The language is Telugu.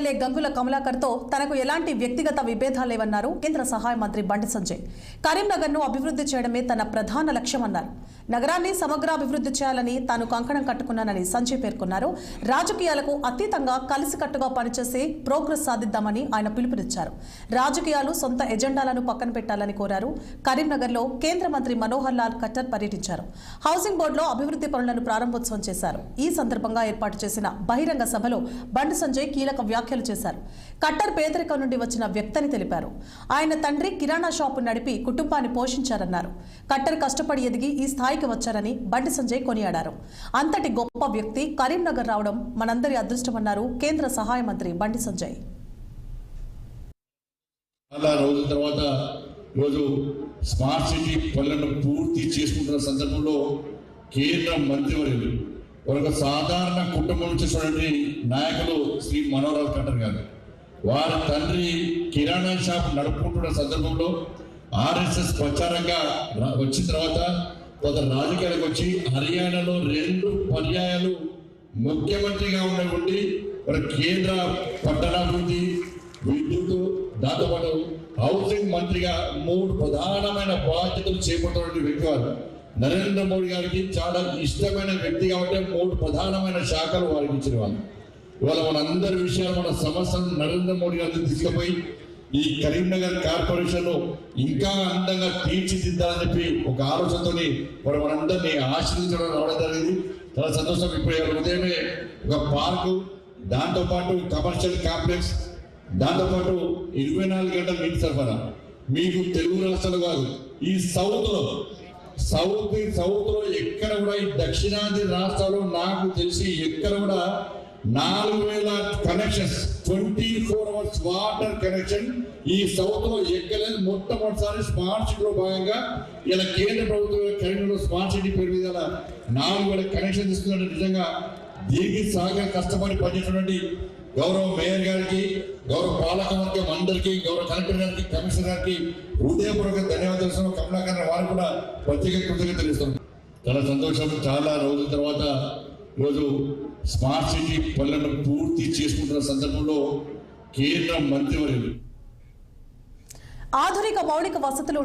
ఎమ్మెల్యే గంగుల కమలాకర్తో తనకు ఎలాంటి వ్యక్తిగత విభేదాలేవన్నారు కేంద్ర సహాయ మంత్రి బండి సంజయ్. కరీంనగర్ను అభివృద్ధి చేయడమే తన ప్రధాన లక్ష్యమన్నారు నగరాన్ని సమగ్రాభివృద్ధి చేయాలని తాను కంకణం కట్టుకున్నానని సంజయ్ పేర్కొన్నారు. రాజకీయాలకు అతీతంగా కలిసికట్టుగా పనిచేసి ప్రోగ్రెస్ సాధిద్దామని ఆయన పిలుపునిచ్చారు. రాజకీయాలు సొంత ఎజెండాలను పక్కన పెట్టాలని కోరారు. కరీంనగర్లో కేంద్ర మంత్రి మనోహర్ లాల్ ఖట్టర్ పర్యటించారు. హౌసింగ్ బోర్డులో అభివృద్ధి పనులను ప్రారంభోత్సవం చేశారు. ఈ సందర్భంగా ఏర్పాటు చేసిన బహిరంగ సభలో బండి సంజయ్ కీలక వ్యాఖ్య వ్యాఖ్యలు చేశారు. కట్టర్ పేదరికం నుండి వచ్చిన వ్యక్తని తెలిపారు. ఆయన తండ్రి కిరాణా షాపు నడిపి కుటుంబాన్ని పోషించారన్నారు. కట్టర్ కష్టపడి ఎదిగి ఈ స్థాయికి వచ్చారని బండి సంజయ్ కొనియాడారు. అంతటి గొప్ప వ్యక్తి కరీంనగర్ రావడం మనందరి అదృష్టమన్నారు కేంద్ర సహాయ మంత్రి బండి సంజయ్. చాలా రోజుల తర్వాత ఈరోజు స్మార్ట్ సిటీ పనులను పూర్తి చేసుకుంటున్న సందర్భంలో కేంద్ర మంత్రివర్యులు ఒక సాధారణ కుటుంబం నుంచి చూడండి నాయకులు శ్రీ మనోహర్ ఖట్టర్ గారు. వారి తండ్రి కిరాణా షాప్ నడుపుకుంటున్న సందర్భంలో ఆర్ఎస్ఎస్ ప్రచారంగా వచ్చిన తర్వాత కొంత రాజకీయాలకు వచ్చి హర్యానాలో రెండు పర్యాయాలు ముఖ్యమంత్రిగా ఉన్నటువంటి మరి కేంద్ర పట్టణాభివృద్ధి విద్యుత్ దాంతోపాటు హౌసింగ్ మంత్రిగా మూడు ప్రధానమైన బాధ్యతలు చేపట్టినటువంటి వ్యక్తి వారు. నరేంద్ర మోడీ గారికి చాలా ఇష్టమైన వ్యక్తి కాబట్టి మూడు ప్రధానమైన శాఖలు వారికి ఇచ్చిన వాళ్ళు ఇవాళ మనందరి విషయాలు మన సమస్యలు నరేంద్ర మోడీ గారికి తీసుకుపోయి ఈ కరీంనగర్ కార్పొరేషన్ ఇంకా అందంగా తీర్చిదిద్దాలని చెప్పి ఒక ఆలోచనతోని మరి మనందరినీ ఆశీర్వదించడం రావడం జరిగింది. చాలా సంతోషం. ఇప్పుడు ఉదయమే ఒక పార్కు దాంతోపాటు కమర్షియల్ కాంప్లెక్స్ దాంతోపాటు ఇరవై నాలుగు గంటల నీటి సరఫరా. మీకు తెలుగు రాష్ట్రాలు కాదు ఈ సౌత్లో సౌత్ సౌత్లో ఎక్కడ కూడా ఈ దక్షిణాది రాష్ట్రాల్లో నాకు తెలిసి ఎక్కడ కూడా నాలుగు వేల connections twenty four hours water connection ఈ సౌత్లో ఎక్కలేదు. మొట్టమొదటిసారి స్మార్ట్ సిటీలో భాగంగా ఇలా కేంద్ర ప్రభుత్వం కరీంనగర్లో స్మార్ట్ సిటీ పేరు మీద నాలుగు వేల కనెక్షన్ తీసుకున్నట్టు నిజంగా దీనికి సాగా కష్టపడి పనిచేసినటువంటి గౌరవ మేయర్ గారికి గౌరవ పాలక మండలికి అందరికీ గౌరవ కలెక్టర్ గారికి కమిషనర్ గారికి హృదయపూర్వక ధన్యవాదాలు కమలాకరణ వారు కూడా ప్రత్యేక కృతజ్ఞత ఇస్తున్నాం చాలా సంతోషం. చాలా రోజుల తర్వాత ఈరోజు స్మార్ట్ సిటీ పనులను పూర్తి చేసుకుంటున్న సందర్భంలో కేంద్ర మంత్రివర్యులు. ఆధునిక మౌలిక వసతులు